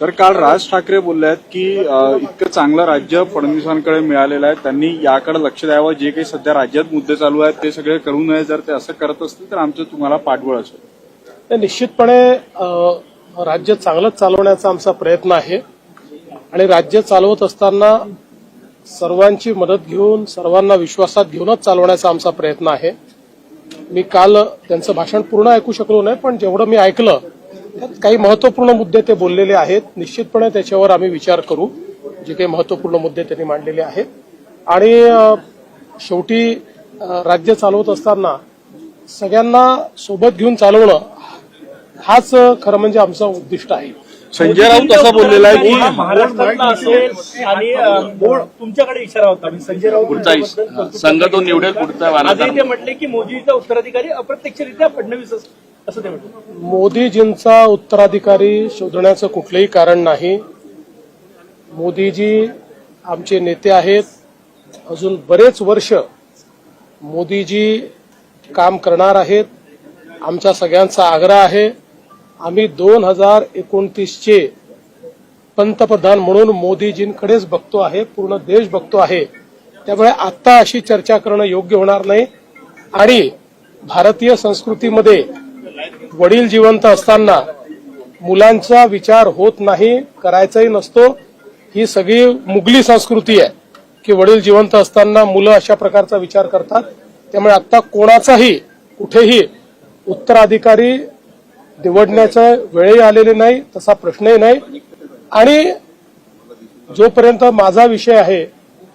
Sir काल राज ठाकरे बोलले आहेत की इतकं चांगलं राज्य फडणवीसांकडे मिळालेलं आहे त्यांनी याकडे लक्ष द्यावं जे काही सध्या राज्यात मुद्दे चालू आहेत ते सगळे करू नये जर ते असं करत असतील तर आमचं तुम्हाला पाठबळ असेल. तर निश्चितपणे राज्य चांगलंच चालवण्याचा आमचा प्रयत्न आहे. आणि राज्य चालवत असताना सर्वांची मदत घेऊन सर्वांना विश्वासात घेऊनच चालवण्याचा आमचा प्रयत्न आहे. मी काल त्यांचं भाषण पूर्ण ऐकू शकलो नाही पण जेवढं मी ऐकलं काही महत्त्वपूर्ण मुद्दे ते बोललेले आहेत. निश्चितपणे त्याच्यावर आम्ही विचार करू. जे काही महत्त्वपूर्ण मुद्दे त्यांनी मांडलेले आहेत. आणि शेवटी राज्य चालवत असताना सगळ्यांना सोबत घेऊन चालवणं हाच खरं म्हणजे आमचं उद्दिष्ट आहे. संजय राऊत असं बोललेला आहे? की महाराष्ट्रातला असेल आणि अं, मूळ तुमच्याकडे इशारा होता. संजय राऊत. निवडेल पुढचा ते म्हटले की मोदीचा उत्तराधिकारी अप्रत्यक्षरित्या फडणवीस अस- असं ते मोदीजींचा उत्तराधिकारी शोधण्याचं कुठलंही कारण नाही. मोदीजी आमचे नेते आहेत. अजून बरेच वर्ष मोदीजी काम करणार आहेत. आमच्या सगळ्यांचा आग्रह आहे. आम्ही दोन हजार एकोणतीसचे पंतप्रधान म्हणून मोदीजींकडेच बघतो आहे पूर्ण देश बघतो आहे. त्यामुळे आत्ता अशी चर्चा करणं योग्य होणार नाही. आणि भारतीय संस्कृतीमध्ये वडील जिवंत असताना मुलांचा विचार होत नाही करायचाही नसतो. ही सगळी मुघली संस्कृती आहे की वडील जिवंत असताना मुलं अशा प्रकारचा विचार करतात. त्यामुळे आता कोणाचाही कुठेही उत्तराधिकारी निवडण्याचं वेळही आलेली नाही तसा प्रश्नही नाही. आणि जोपर्यंत माझा विषय आहे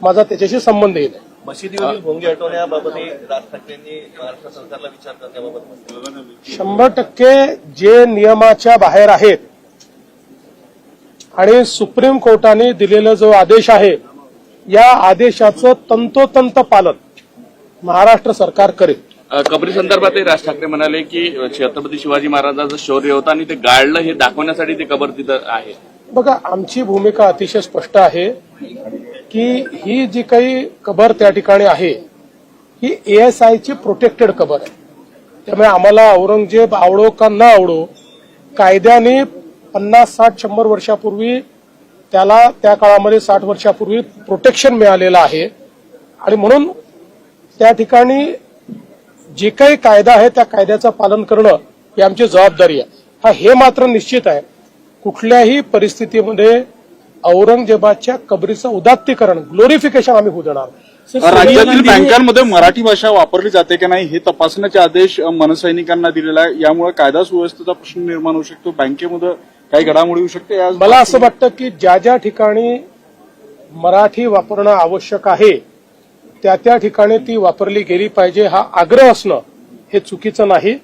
माझा त्याच्याशी संबंध येईल मशिदीवरील भोंगे हटवण्याबाबतही राज ठाकरेंनी महाराष्ट्र सरकारला विचार करण्याबाबत. शंभर टक्के जे नियमाच्या बाहेर आहेत आणि सुप्रीम कोर्टाने दिलेला जो आदेश आहे या आदेशाचं तंतोतंत पालन महाराष्ट्र सरकार करेल. कबरी संदर्भातही राज ठाकरे म्हणाले की छत्रपती शिवाजी महाराजांचं शौर्य होतं आणि ते गाळलं हे दाखवण्यासाठी ते कबर तिथं आहे. बघा आमची भूमिका अतिशय स्पष्ट आहे. की ही जी काही कबर त्या ठिकाणी आहे ही एएसआयची प्रोटेक्टेड कबर आहे. त्यामुळे आम्हाला औरंगजेब आवडो का न आवडो कायद्याने पन्नास साठ शंभर वर्षापूर्वी त्याला त्या काळामध्ये साठ वर्षापूर्वी प्रोटेक्शन मिळालेलं आहे. आणि म्हणून त्या ठिकाणी जे काही कायदा आहे त्या कायद्याचं पालन करणं ही आमची जबाबदारी आहे. हा हे मात्र निश्चित आहे. कुठल्याही परिस्थितीमध्ये औरंगजेबाच्या कबरीचं उदात्तीकरण ग्लोरिफिकेशन आम्ही होऊ देणार. राज्यातील बँकांमध्ये मराठी भाषा वापरली जाते की नाही हे तपासण्याचे आदेश मनसैनिकांना दिलेला आहे. यामुळे कायदा सुव्यवस्थेचा प्रश्न निर्माण होऊ शकतो. बँकेमध्ये काही घडामोडी होऊ शकते. या- मला असं वाटतं की ज्या ज्या ठिकाणी मराठी वापरणं आवश्यक आहे त्या त्या ठिकाणी ती वापरली गेली पाहिजे हा आग्रह असणं हे चुकीचं नाही.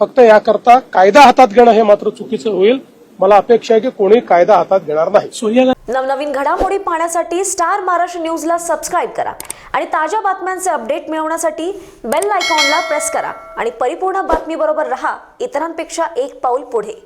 फक्त याकरता कायदा हातात घेणं हे मात्र चुकीचं होईल. मला अपेक्षा आहे की कोणी कायदा हातात घेणार नाही. नवनवीन घडामोडी पाहण्यासाठी स्टार महाराष्ट्र न्यूजला सबस्क्राईब करा आणि ताज्या बातम्यांचे अपडेट मिळवण्यासाठी बेल आयकॉनला प्रेस करा आणि परिपूर्ण बातमीबरोबर रहा. इतरांपेक्षा एक पाऊल पुढे.